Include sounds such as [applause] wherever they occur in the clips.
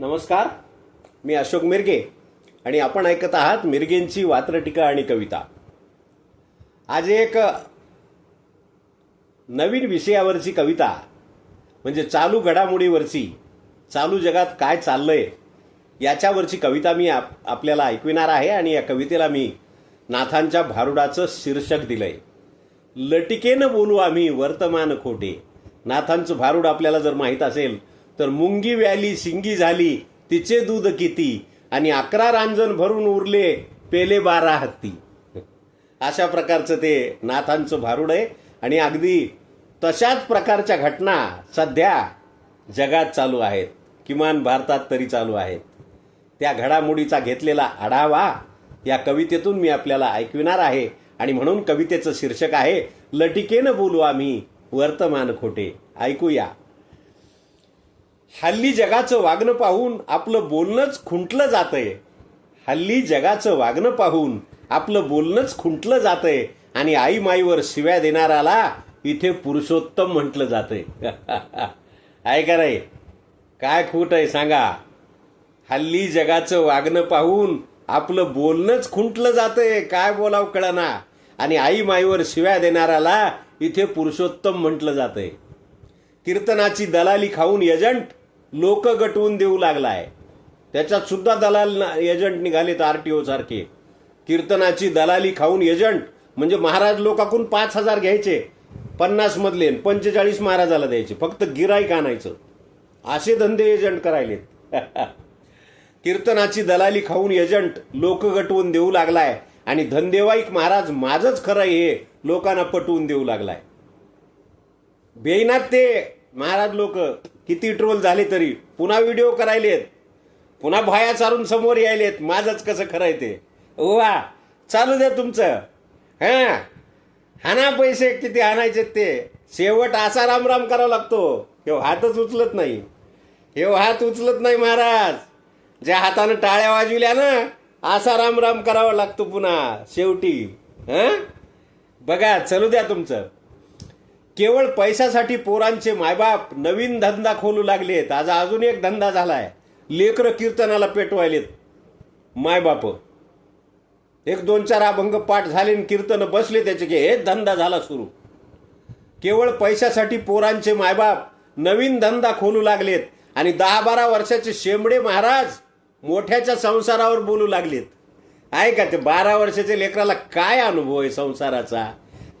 नमस्कार मी अशोक मिरगे आणि आपण ऐकत आहात मिरगेंची वात्रटिका आणि कविता. आज एक नवीन विषयावरची कविता म्हणजे चालू घडामोडीवरची चालू जगात काय चाललंय याच्यावरची कविता मी आप आपल्याला ऐकविणार आहे आणि या कवितेला मी नाथांच्या भारुडाचं शीर्षक दिलंय. लटिकेनं बोलू आम्ही वर्तमान खोटे. नाथांचं भारूड आपल्याला जर माहीत असेल तर मुंगी व्याली शिंगी झाली तिचे दूध किती? आणि अकरा रांजण भरून उरले पेले बारा हत्ती. अशा प्रकारचं ते नाथांचं भारूड आहे. आणि अगदी तशाच प्रकारच्या घटना सध्या जगात चालू आहेत. किमान भारतात तरी चालू आहेत. त्या घडामोडीचा घेतलेला आढावा या कवितेतून मी आपल्याला ऐकविणार आहे. आणि म्हणून कवितेचं शीर्षक आहे लटिकेनं बोलू आम्ही वर्तमान खोटे. ऐकूया. हल्ली जगाचं वागणं पाहून आपलं बोलणंच खुंटलं जातंय. हल्ली जगाचं वागणं पाहून आपलं बोलणंच खुंटलं जातंय. आणि आई माईवर शिव्या देणाराला इथे पुरुषोत्तम म्हटलं जातंय. [laughs] ऐका रे काय खूट आहे सांगा. हल्ली जगाचं वागणं पाहून आपलं बोलणंच खुंटलं जातंय. काय बोलाव कळना. आणि आई माईवर शिव्या देणाराला इथे पुरुषोत्तम म्हटलं जातंय. कीर्तनाची दलाली खाऊन एजंट लोक गटवून देऊ आहे त्याच्यात सुद्धा दलाल एजंट निघालेत आर पी सारखे. कीर्तनाची दलाली खाऊन एजंट म्हणजे महाराज लोकांकडून पाच हजार घ्यायचे पन्नास मधले पंचेचाळीस महाराजाला द्यायचे फक्त गिराईक आणायचं. असे धंदे एजंट करायलेत. [laughs] कीर्तनाची दलाली खाऊन एजंट लोक गटवून देऊ लागलाय आणि धंदेवाईक महाराज माझच खरं आहे हे लोकांना पटवून देऊ लागलाय. बेईनात ते महाराज लोक किती ट्रोल झाले तरी. पुन्हा व्हिडिओ करायलेत. पुन्हा भाया चारून समोर यायलेत. माझंच कसं खरं आहे ते. वा चालू द्या तुमचं. हा? हाना पैसे किती आणायचे ते. शेवट असा रामराम करावा लागतो. हे हातच उचलत नाही. हे हात उचलत नाही महाराज. ज्या हातानं टाळ्या वाजविल्या ना असा रामराम करावा लागतो पुन्हा शेवटी. हा? बघा चलू द्या तुमचं. केवळ पैशासाठी पोरांचे मायबाप नवीन धंदा खोलू लागलेत. आज अजून एक धंदा झालाय. लेकर कीर्तनाला पेटवायलेत. मायबाप. एक दोन चार अभंग पाठ झाले आणि कीर्तन बसले त्याचे की हे धंदा झाला सुरू. केवळ पैशासाठी पोरांचे मायबाप नवीन धंदा खोलू लागलेत आणि दहा बारा वर्षाचे शेंबडे महाराज मोठ्याच्या संसारावर बोलू लागलेत. आहे का ते बारा वर्षाच्या लेकराला काय अनुभव आहे संसाराचा?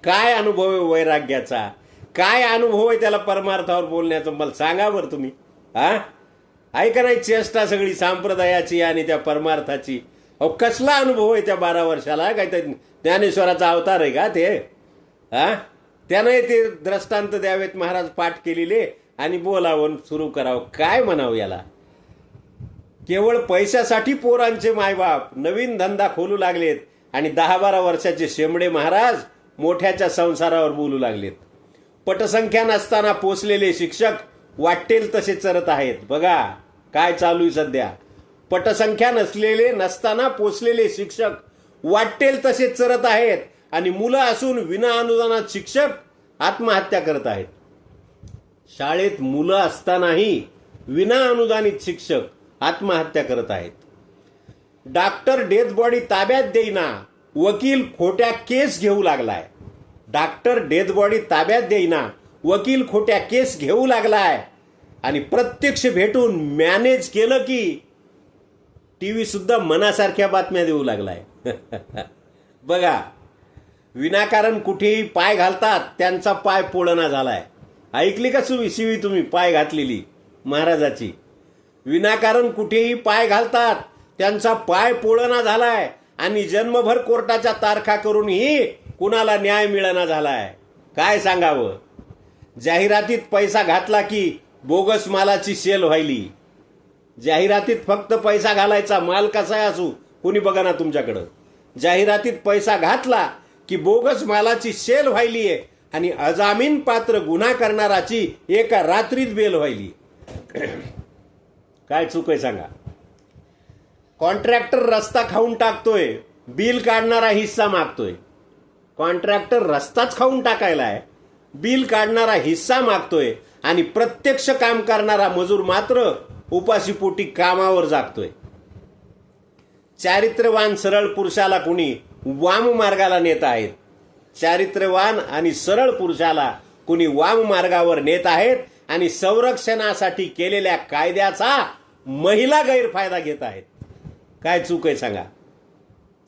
काय अनुभव आहे वैराग्याचा? काय अनुभव आहे त्याला परमार्थावर बोलण्याचं? मला सांगा बरं तुम्ही. हा? ऐका नाही चेष्टा सगळी सांप्रदायाची आणि त्या परमार्थाची? अहो कसला अनुभव आहे त्या बारा वर्षाला? काय त्या ज्ञानेश्वराचा अवतार आहे का ते? हा? त्यानंही ते दृष्टांत द्यावेत महाराज पाठ केलेले आणि बोलावं सुरू करावं. काय म्हणावं याला? केवळ पैशासाठी पोरांचे मायबाप नवीन धंदा खोलू लागलेत आणि दहा बारा वर्षाचे शेंबडे महाराज मोठ्याच्या संसारावर बोलू लागलेत. पटसंख्या नसताना पोचलेले शिक्षक वाटेल तसे चरत आहेत. बघा काय चालू आहे सध्या. पटसंख्या नसलेले नसताना पोचलेले शिक्षक वाटेल तसे चरत आहेत आणि मुलं असून विना अनुदानात शिक्षक आत्महत्या करत आहेत. शाळेत मुलं असतानाही विना अनुदानित शिक्षक आत्महत्या करत आहेत. डॉक्टर डेथ बॉडी ताब्यात देईना वकील खोट्या केस घेऊ लागलाय. डॉक्टर डेथ बॉडी ताब्यात देईना. वकील खोट्या केस घेऊ लागलाय. आणि प्रत्यक्ष भेटून मॅनेज केलं की टी सुद्धा मनासारख्या बातम्या देऊ लागलाय. [laughs] बघा विनाकारण कुठेही पाय घालतात त्यांचा पाय पोळणा झालाय. ऐकली का सुवी शिवी तुम्ही पाय घातलेली महाराजाची? विनाकारण कुठेही पाय घालतात त्यांचा पाय पोळणा झालाय. आणि जन्मभर कोर्टाच्या तारखा करूनही कुणाला न्याय मिळना झालाय? काय सांगावं? जाहिरातीत पैसा घातला की बोगस मालाची सेल व्हायली. जाहिरातीत फक्त पैसा घालायचा माल कसा असू कुणी बघा ना तुमच्याकडं. जाहिरातीत पैसा घातला की बोगस मालाची सेल व्हायली आहे आणि अजामीन पात्र गुन्हा करणाराची एका रात्रीत बेल व्हायली. काय चूक आहे सांगा? कॉन्ट्रॅक्टर रस्ता खाऊन टाकतोय बिल काढणारा हिस्सा मागतोय. कॉन्ट्रॅक्टर रस्ताच खाऊन टाकायला आहे बिल काढणारा हिस्सा मागतोय आणि प्रत्यक्ष काम करणारा मजूर मात्र उपाशीपोटी कामावर जागतोय. चारित्र्यवान सरळ पुरुषाला कुणी वाम मार्गाला नेत आहेत. चारित्र्यवान आणि सरळ पुरुषाला कुणी वाम मार्गावर नेत आहेत आणि संरक्षणासाठी केलेल्या कायद्याचा महिला गैरफायदा घेत आहेत. काय चूक आहे सांगा?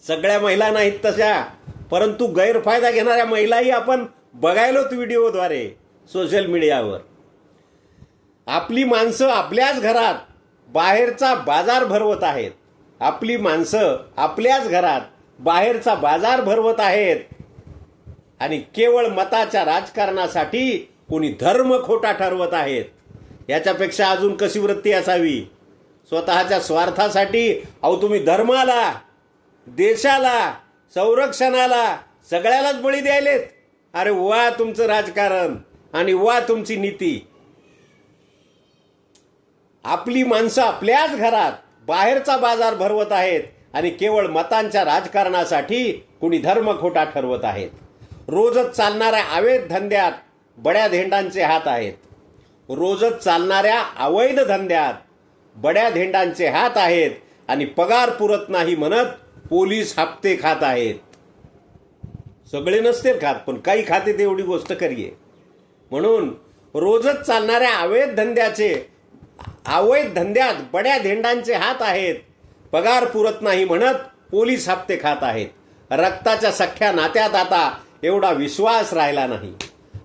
सगळ्या महिला नाहीत तशा. परंतु गैरफायदा घेणाऱ्या महिलाही आपण बघायलोत व्हिडिओद्वारे सोशल मीडियावर आपली माणसं आपल्याच घरात बाहेरचा बाजार भरवत आहेत. आपली माणसं आपल्याच घरात बाहेरचा बाजार भरवत आहेत. आणि केवळ मताच्या राजकारणासाठी कोणी धर्म खोटा ठरवत आहेत. याच्यापेक्षा अजून कशी वृत्ती असावी? स्वतःच्या स्वार्थासाठी अहो तुम्ही धर्माला देशाला संरक्षणाला सगळ्यालाच बळी द्यायलेत. अरे वा तुमचं राजकारण आणि वा तुमची नीती. आपली माणसं आपल्याच घरात बाहेरचा बाजार भरवत आहेत आणि केवळ मतांच्या राजकारणासाठी कुणी धर्म खोटा ठरवत आहेत. रोजच चालणाऱ्या अवैध धंद्यात बड्या धेंडांचे हात आहेत. रोजच चालणाऱ्या अवैध धंद्यात बड्या धेंडांचे हात आहेत. आणि पगार पुरत नाही म्हणत पोलीस हप्ते खात आहेत. सगळे नसतील खात पण काही खाते तेवढी गोष्ट करीये. म्हणून रोजच चालणाऱ्या अवैध धंद्याचे अवैध धंद्यात बड्या धेंडांचे हात आहेत. पगार पुरत नाही म्हणत पोलीस हप्ते खात आहेत. रक्ताच्या सख्या नात्यात आता एवढा विश्वास राहिला नाही.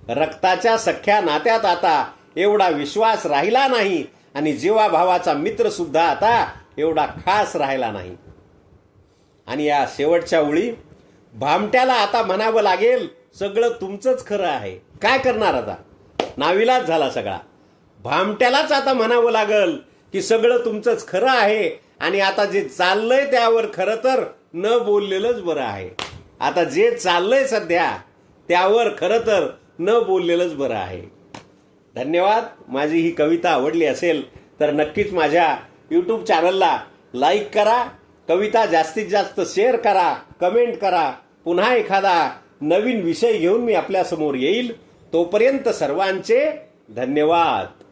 रक्ताच्या सख्या नात्यात आता एवढा विश्वास राहिला नाही. आणि जीवाभावाचा मित्रसुद्धा मित्र सुद्धा आता एवढा खास राहिला नाही. आणि या शेवटच्या ओळी भामट्याला आता म्हणावं लागेल सगळं तुमचंच खरं आहे. काय करणार आता? नाविलाच झाला सगळा. भामट्यालाच आता म्हणावं लागल की सगळं तुमचंच खरं आहे आणि आता जे चाललंय त्यावर खरं तर न बोललेलंच बरं आहे. आता जे चाललंय सध्या त्यावर खरं तर न बोललेलंच बरं आहे. धन्यवाद. माझी ही कविता आवडली असेल तर नक्कीच माझ्या यूट्यूब चॅनलला लाईक करा कविता जास्तीत जास्त शेअर करा कमेंट करा. पुन्हा एखादा नवीन विषय घेऊन मी आपल्यासमोर येईल. तोपर्यंत सर्वांचे धन्यवाद.